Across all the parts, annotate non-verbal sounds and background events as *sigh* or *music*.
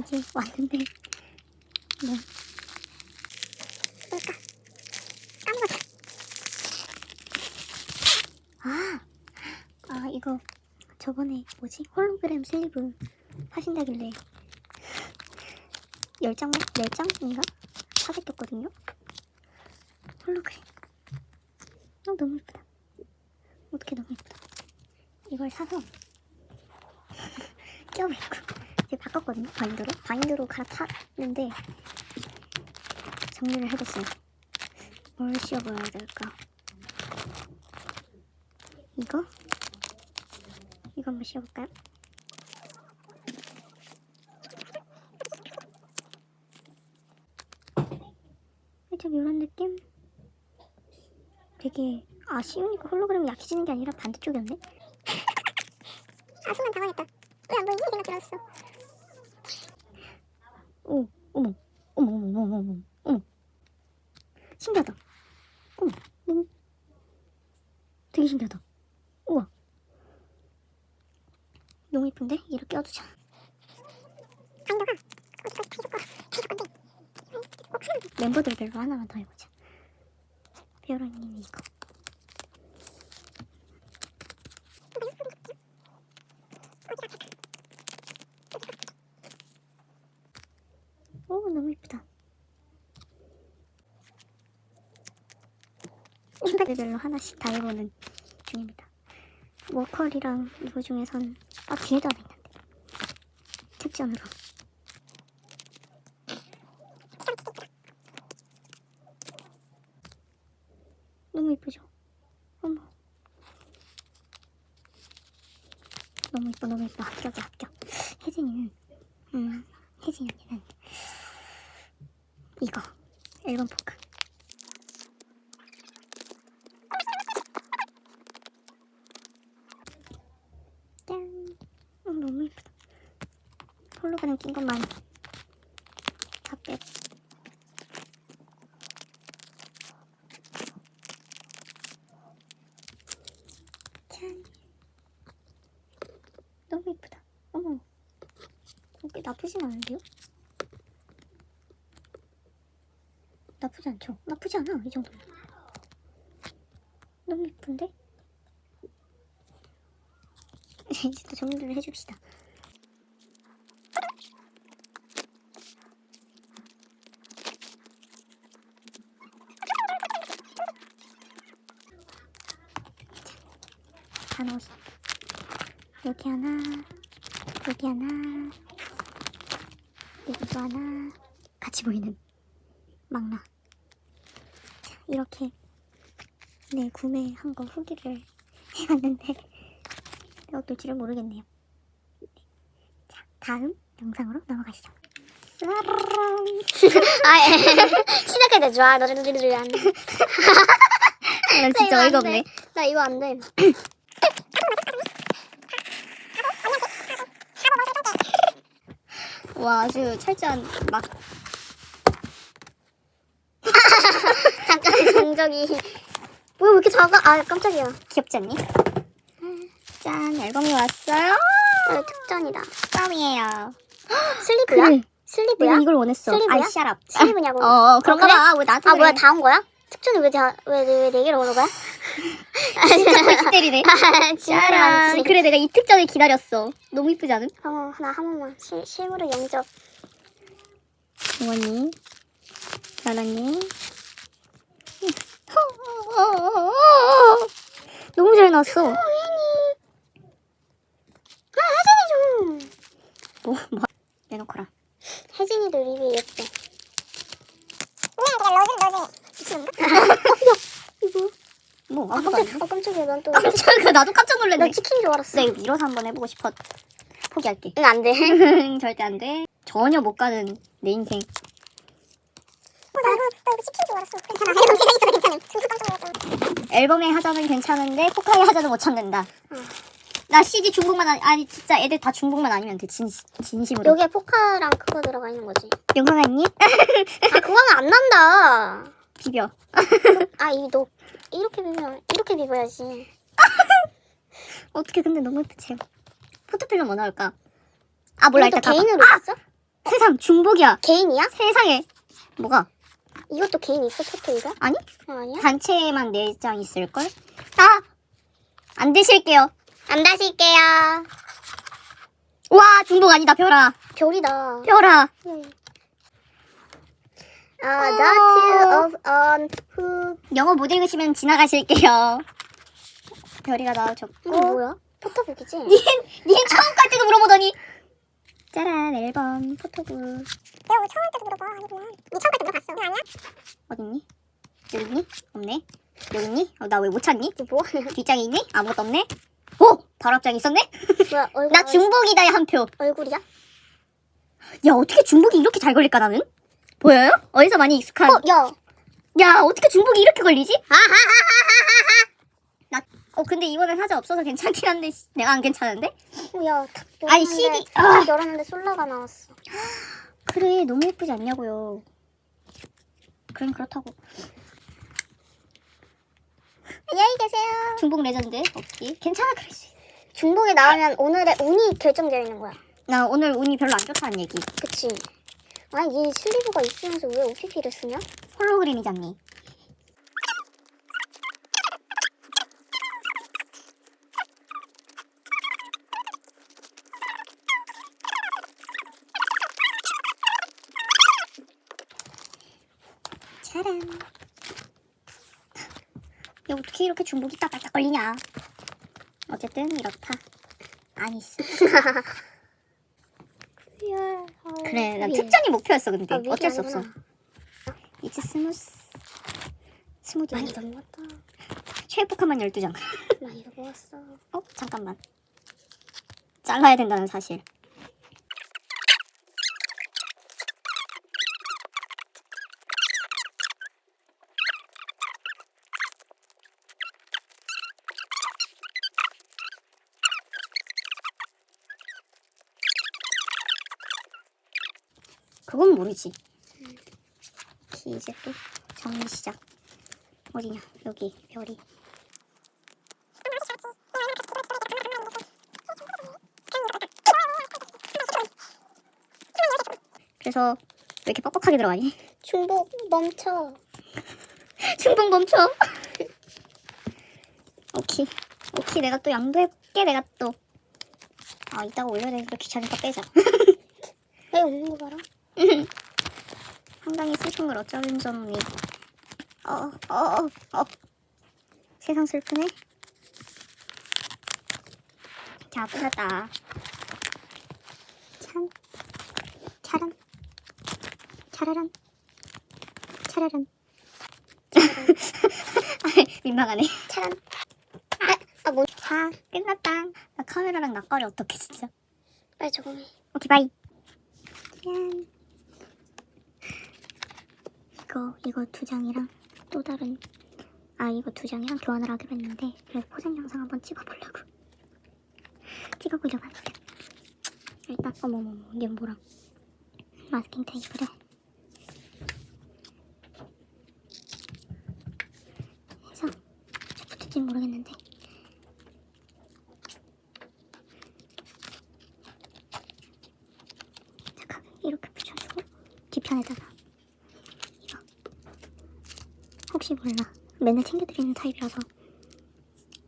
이제 왔는데 뭐 뭘까? 까먹었다. 아, 아 이거 저번에 뭐지 홀로그램 슬리브 하신다길래 열 장, 네 장인가 사겠거든요. 홀로그램. 어 너무 예쁘다. 어떻게 너무 예쁘다. 이걸 사서 *laughs* 끼워버리고 이제 바꿨거든요 바인더로. 바인더로 갈아탔는데 정리를 해봤어요. 뭘 씌워봐야 될까? 이거? 이거 한번 씌워볼까요? 살짝 이런 느낌? 되게 아 씌우니까 홀로그램이 약해지는 게 아니라 반대쪽이었네? *laughs* 아 순간 당황했다. 왜 안 보이지 생각 들었어 오 어머 어머 어머 어머 어머 어머. 신기하다. 어머 너무 되게 신기하다. 우와. 너무 예쁜데? 얘를 껴두자. 바인더가 어디까지 다 해줄 거야 다 해줄 건데? 멤버들 별로 하나만 더 해보자. 뼈라님이 이거 오 너무 예쁘다. 멤버들별로 하나씩 다 해보는 중입니다. 워컬이랑 이거 중에선 아 뒤에도 하나 있는데 특전으로. 너무 예쁘죠? 어머. 너무 예뻐 너무 예뻐 합격이야 합격. 혜진이는 음 혜진이 언니는 이거 앨범 포크 짠 어, 너무 예쁘다 홀로그램 낀 것만 다짠 너무 예쁘다 어머 이게 나쁘진 않은데요? 나쁘지 않죠? 나쁘지 않아 이 정도면 너무 예쁜데? 이제 또 정리를 해줍시다 다 넣었어 여기 하나 여기 하나 여기도 하나 같이 보이는 막나 자, 이렇게 네 구매한 거 후기를 *laughs* 해봤는데 어떨지를 모르겠네요 네. 자 다음 영상으로 넘어가시죠 아, 예. 시작할 때 좋아. 너를 누리누리 안 돼. 난 진짜 나 어이가 없네 돼. 나 이거 안 돼. 와 아주 철저한 막 *laughs* 잠깐 정적이. 뭐야 왜 이렇게 작아? 아 깜짝이야. 귀엽지 않니? 짠 앨범이 왔어요 아, 특전이다. 껌이에요 *gasps* 슬리브야? 그래 슬리브야? 이걸 원했어 슬리브야? 아이 샤랍 슬리브냐고. 어, 어 그런가 그래? 봐. 왜 나한테 아 그래. 뭐야 다 온 거야? 특전이 왜왜왜 네 개를 오는 거야? *laughs* 진짜 골치 때리네. 진짜 짜란. 많지. 그래 내가 이 특전을 기다렸어. 너무 이쁘지 않음? 어, 하나 한 번만 실, 실물을 영접. 부모님, 나라님. 너무 잘 나왔어. 아 혜진이 좀. 뭐, 뭐. 내놓거라. 혜진이도 리뷰 예뻐. 이거. 뭐, 아 아무것도 깜짝, 아니야. 아 깜짝이야 난 또. 깜짝이야. 나도 깜짝 나 놀랐네. 치킨 줄 알았어. 나 이거 밀어서 한번 해보고 싶어. 포기할게. 응, 안 돼. *laughs* 절대 안 돼. 전혀 못 가는 내 인생. 나 이거, 나 이거 치킨 줄 알았어. 괜찮아. 앨범 세상 있어도 괜찮음. 진짜 깜짝 놀랐어. 앨범의 하자는 괜찮은데 포카의 하자는 못 참는다. 응. 나 CD 중복만 아니, 아니 진짜 애들 다 중복만 아니면 돼. 진, 진심으로. 여기에 포카랑 그거 들어가 있는 거지. 영상 아니? 아, 그거 하면 안 난다. 비벼. 아, 이, 너, 이렇게 비벼, 이렇게 비벼야지. *laughs* 어떻게 근데 너무 예쁘지? 포토필름 뭐 나올까? 아 몰라 이거 일단. 개인으로 아! 있어? 세상 중복이야. 개인이야? 세상에 뭐가? 이것도 개인 있어 포토 이거? 아니? 어, 아니야? 단체에만 4장 있을 걸? 아! 안 드실게요. 안 다실게요. 와 중복 아니다 별아. 별이다. 별아. 아, that of on who 영어 못 읽으시면 지나가실게요. 별이가 나와줬고. 이거 뭐야? 포토북이지? 닌, 닌 처음 갈 때도 물어보더니. 짜란 앨범 포토북 내가 왜 처음 할 때도 물어봐 아니구나 니 처음 할때 물어봤어 왜 아니야? 어딨니? 여기 있니? 없네. 여기 있니? 어, 나 왜 못 찾니? 뭐 뒷장에 있니? 아무것도 없네. 오! 바로 앞장에 있었네? 뭐야 *laughs* 얼굴 나 중복이다에 한 표. 얼굴이야? 야 어떻게 중복이 이렇게 잘 걸릴까 나는? 보여요? 어디서 많이 익숙한. 어, 야 야 어떻게 중복이 이렇게 걸리지? 나, 어 근데 이번엔 하자 없어서 괜찮긴 한데 씨, 내가 안 괜찮은데? 어, 야, 탁 아니, 열었는데- CD 탁 열었는데 솔라가 나왔어. 그래 너무 예쁘지 않냐고요. 그럼 그렇다고. 안녕히 계세요. 중복 레전드 없기. 괜찮아 그럴 수 있어. 중복이 나오면 오늘의 운이 결정되어 있는 거야. 나 오늘 운이 별로 안 좋다는 얘기. 그치? 아니, 이 슬리브가 있으면서 왜 OPP를 쓰냐? 홀로그램이잖니. 짜란. 야, 어떻게 이렇게 중복이 따발딱 걸리냐. 어쨌든 이렇다. 안 있어. *laughs* 그래, 난 특전이 목표였어, 근데. 아, 위기 어쩔 수 없어. 이츠 스무스. 스무디. 많이 더 모았다. 최애폭한만 12장. 많이 더 모았어. 어? 잠깐만. 잘라야 된다는 사실. 모르지. 키 이제 또 정리 시작. 어디냐? 여기 별이. 그래서 왜 이렇게 뻑뻑하게 들어가니? 중복 멈춰. *laughs* 충동 멈춰. *laughs* 오케이. 오케이. 내가 또 양도해볼게. 내가 또. 아, 이따가 올려야 되니까 귀찮으니까 빼자. *laughs* 애 웃는 거 봐라. *laughs* 상당히 슬픈 걸 어쩌는 점이. 어, 어, 어, 어. 세상 슬프네. 자, 뿌렸다. 참. 차란. 차라란. 차라란. *laughs* 민망하네. 차란. 아, 아, 뭐. 자, 끝났다. 나 카메라랑 낯가리 어떻게 진짜. 빨리 적응해. 오케이, 바이. 짠. 이거, 이거 두 장이랑 또 다른, 아, 이거 두 장이랑 교환을 하기로 했는데, 그래서 포장 영상 한번 찍어보려고. *laughs* 찍어보려고 합니다. 일단, 어머머머, 이게 뭐랑. 마스킹 테이프를. 해서, 저 붙을지 모르겠는데. 잠깐 이렇게 붙여주고 뒤편에다가 이거 혹시 몰라. 맨날 챙겨드리는 타입이라서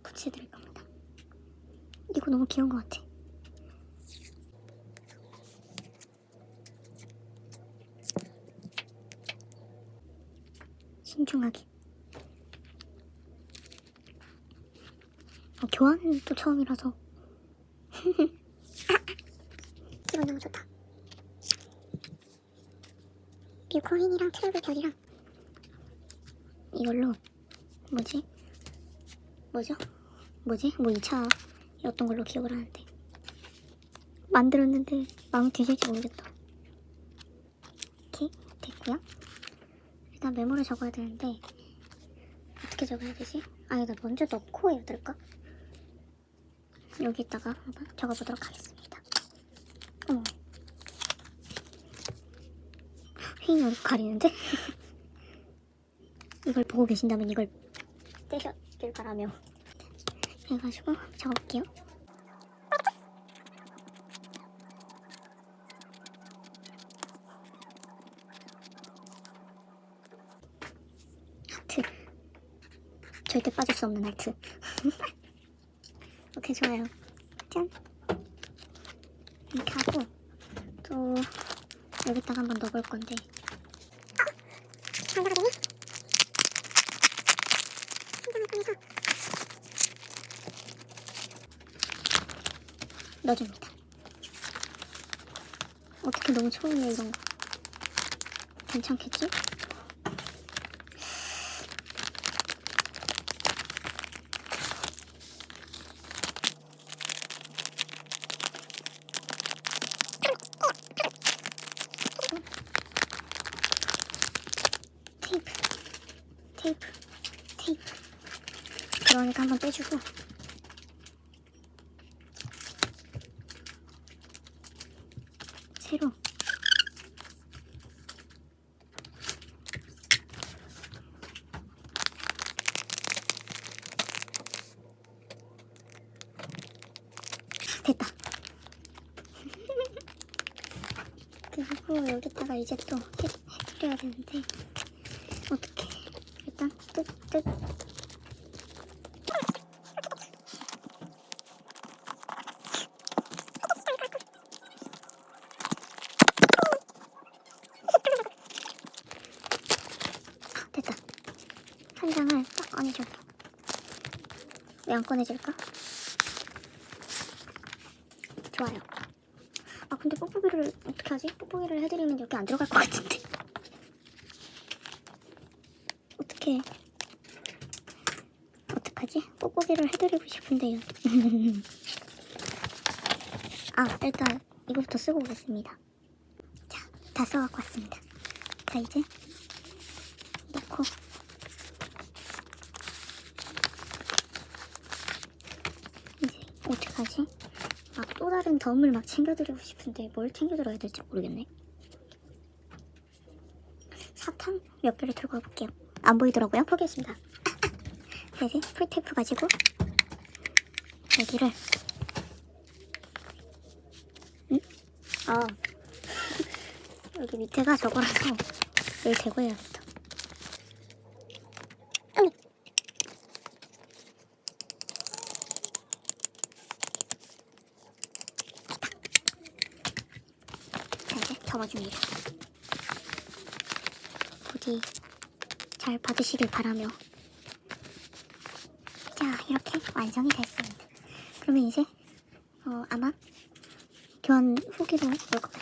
붙여드릴 겁니다. 이거 너무 귀여운 것 같아. 신중하게. 어, 교환은 또 처음이라서. *laughs* 기분 너무 좋다. 뷰코인이랑 트래블 별이랑 이걸로 뭐지? 뭐죠? 뭐지? 뭐 2차였던 걸로 기억을 하는데 만들었는데 마음 뒤질지 모르겠다 이렇게 됐고요 일단 메모를 적어야 되는데 어떻게 적어야 되지? 아니다 먼저 넣고 해야 될까? 여기다가 한번 적어보도록 하겠습니다 어머 휘인이 얼굴 가리는데? *laughs* 이걸 보고 계신다면 이걸 떼셨길 바라며. 해가지고 잡아볼게요. 하트. 절대 빠질 수 없는 하트. *laughs* 오케이 좋아요. 짠. 이렇게 하고 또 여기다가 한번 넣어볼 건데. 넣어줍니다. 어떻게 너무 처음이야 이런 거. 괜찮겠지? 테이프, 테이프, 테이프. 그러니까 한번 빼주고 새로 됐다. *laughs* 그리고 여기다가 이제 또 해, 해드려야 되는데 어떻게 일단 뜯뜯 됐다. 한 장을 딱 꺼내줘. 왜 안 꺼내질까? 좋아요. 아 근데 뽁뽁이를 어떻게 하지? 뽁뽁이를 해드리면 여기 안 들어갈 것 같은데. 어떻게? 어떡하지? 뽁뽁이를 해드리고 싶은데요. *laughs* 아 일단 이거부터 쓰고 오겠습니다. 자, 다 써갖고 왔습니다. 자 이제 넣고 이제 어떡하지? 막 또 다른 덤을 막 챙겨드리고 싶은데 뭘 챙겨드려야 될지 모르겠네. 사탕 몇 개를 들고 와볼게요. 안 보이더라고요. 포기했습니다. 자, 이제 풀테이프 가지고 여기를 응? 아 *laughs* 여기 밑에가 저거라서 여기 제거해 접어줍니다. 부디 잘 받으시길 바라며. 자, 이렇게 완성이 됐습니다. 그러면 이제, 어, 아마 교환 후기로 올것 같아요.